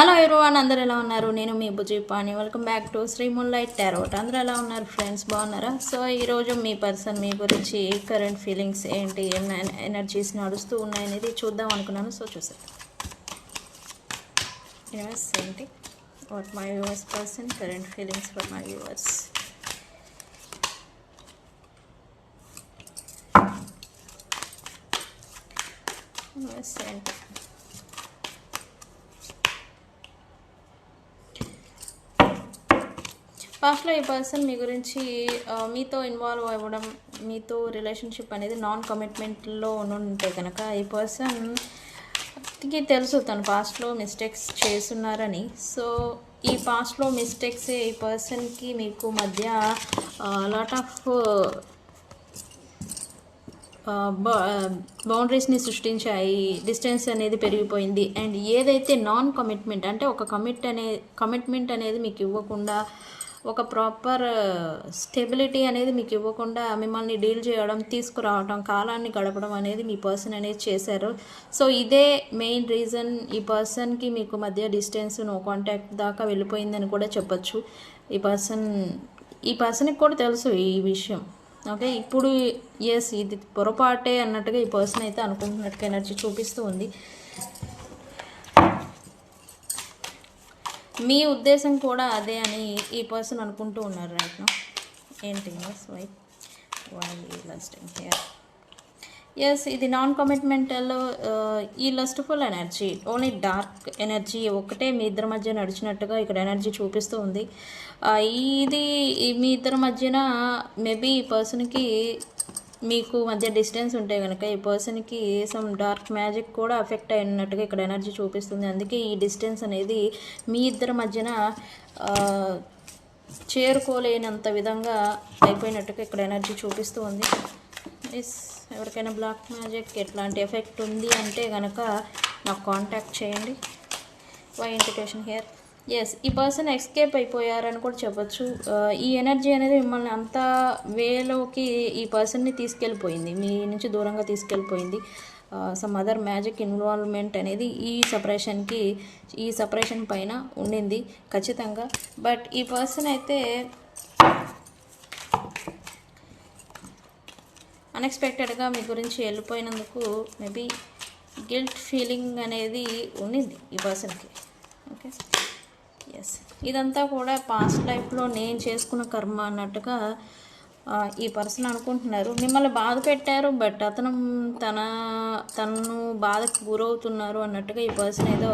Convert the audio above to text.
Hello everyone అందరు ఎలా ఉన్నారు? నేను మీ Bujji welcome back to Sri light tarot అందరూ ఎలా ఉన్నారు ఫ్రెండ్స్ బాగున్నారా? సో ఈరోజు మీ పర్సన్ మీ గురించి కరెంట్ ఫీలింగ్స్ ఏంటి ఎనర్జీస్ నడుస్తూ ఉన్నాయనేది చూద్దాం అనుకున్నాను. సో చూసాను యూనివర్స్ ఏంటి? What my viewers person current feelings for my viewers universe ఏంటి? పాస్ట్లో ఈ పర్సన్ మీ గురించి మీతో ఇన్వాల్వ్ అవ్వడం మీతో రిలేషన్షిప్ అనేది నాన్ కమిట్మెంట్లో ఉంటే కనుక ఈ పర్సన్కి తెలుసు తను పాస్ట్లో మిస్టేక్స్ చేస్తున్నారని. సో ఈ పాస్ట్లో మిస్టేక్స్ ఈ పర్సన్కి మీకు మధ్య లాట్ ఆఫ్ బౌండరీస్ని సృష్టించాయి డిస్టెన్స్ అనేది పెరిగిపోయింది. అండ్ ఏదైతే నాన్ కమిట్మెంట్ అంటే ఒక కమిట్ అనే కమిట్మెంట్ అనేది మీకు ఇవ్వకుండా ఒక ప్రాపర్ స్టెబిలిటీ uh, అనేది మీకు ఇవ్వకుండా మిమ్మల్ని డీల్ చేయడం తీసుకురావడం కాలాన్ని గడపడం అనేది మీ పర్సన్ అనేది చేశారు. సో ఇదే మెయిన్ రీజన్ ఈ పర్సన్కి మీకు మధ్య డిస్టెన్స్ నో కాంటాక్ట్ దాకా వెళ్ళిపోయిందని కూడా చెప్పచ్చు. ఈ పర్సన్ ఈ పర్సన్కి కూడా తెలుసు ఈ విషయం. ఓకే ఇప్పుడు ఎస్ ఇది పొరపాటే అన్నట్టుగా ఈ పర్సన్ అయితే అనుకుంటున్నట్టుగా ఎనర్జీ చూపిస్తూ ఉంది. మీ ఉద్దేశం కూడా అదే అని ఈ పర్సన్ అనుకుంటూ ఉన్నారు రైట్ ఏంటి yes why why lusting here yes ఇది నాన్ కమిట్మెంటల్ ఈ lustful energy only dark energy ఒకటే మీ ఇద్దరి మధ్య నడిచినట్టుగా ఇక్కడ ఎనర్జీ చూపిస్తూ ఉంది. ఇది మీ ఇద్దరి మధ్యన మేబీ ఈ పర్సన్కి మీకు మధ్య డిస్టెన్స్ ఉంటే కనుక ఈ పర్సన్కి సమ్ డార్క్ మ్యాజిక్ కూడా అఫెక్ట్ అయినట్టుగా ఇక్కడ ఎనర్జీ చూపిస్తుంది. అందుకే ఈ డిస్టెన్స్ అనేది మీ ఇద్దరి మధ్యన చేరుకోలేనంత విధంగా అయిపోయినట్టుగా ఇక్కడ ఎనర్జీ చూపిస్తూ ఉంది. ఎస్ ఎవరికైనా బ్లాక్ మ్యాజిక్ ఎట్లాంటి ఎఫెక్ట్ ఉంది అంటే కనుక నాకు కాంటాక్ట్ చేయండి. వై ఇంటికేషన్ హియర్ ఎస్ ఈ పర్సన్ ఎస్కేప్ అయిపోయారని కూడా చెప్పచ్చు. Uh, ఈ ఎనర్జీ అనేది మిమ్మల్ని అంత వేలోకి ఈ పర్సన్ని తీసుకెళ్ళిపోయింది. మీ నుంచి దూరంగా తీసుకెళ్ళిపోయింది. సమ్ అదర్ మ్యాజిక్ ఇన్వాల్వ్మెంట్ అనేది ఈ సపరేషన్కి ఈ సపరేషన్ పైన ఉండింది ఖచ్చితంగా. బట్ ఈ పర్సన్ అయితే అన్ఎక్స్పెక్టెడ్గా మీ గురించి వెళ్ళిపోయినందుకు మేబీ గిల్ట్ ఫీలింగ్ అనేది ఉండింది ఈ పర్సన్కి ఇదంతా కూడా పాస్ట్ లైఫ్లో నేను చేసుకున్న కర్మ అన్నట్టుగా ఈ పర్సన్ అనుకుంటున్నారు. మిమ్మల్ని బాధ పెట్టారు బట్ అతను తన తను బాధకు గురవుతున్నారు అన్నట్టుగా ఈ పర్సన్ ఏదో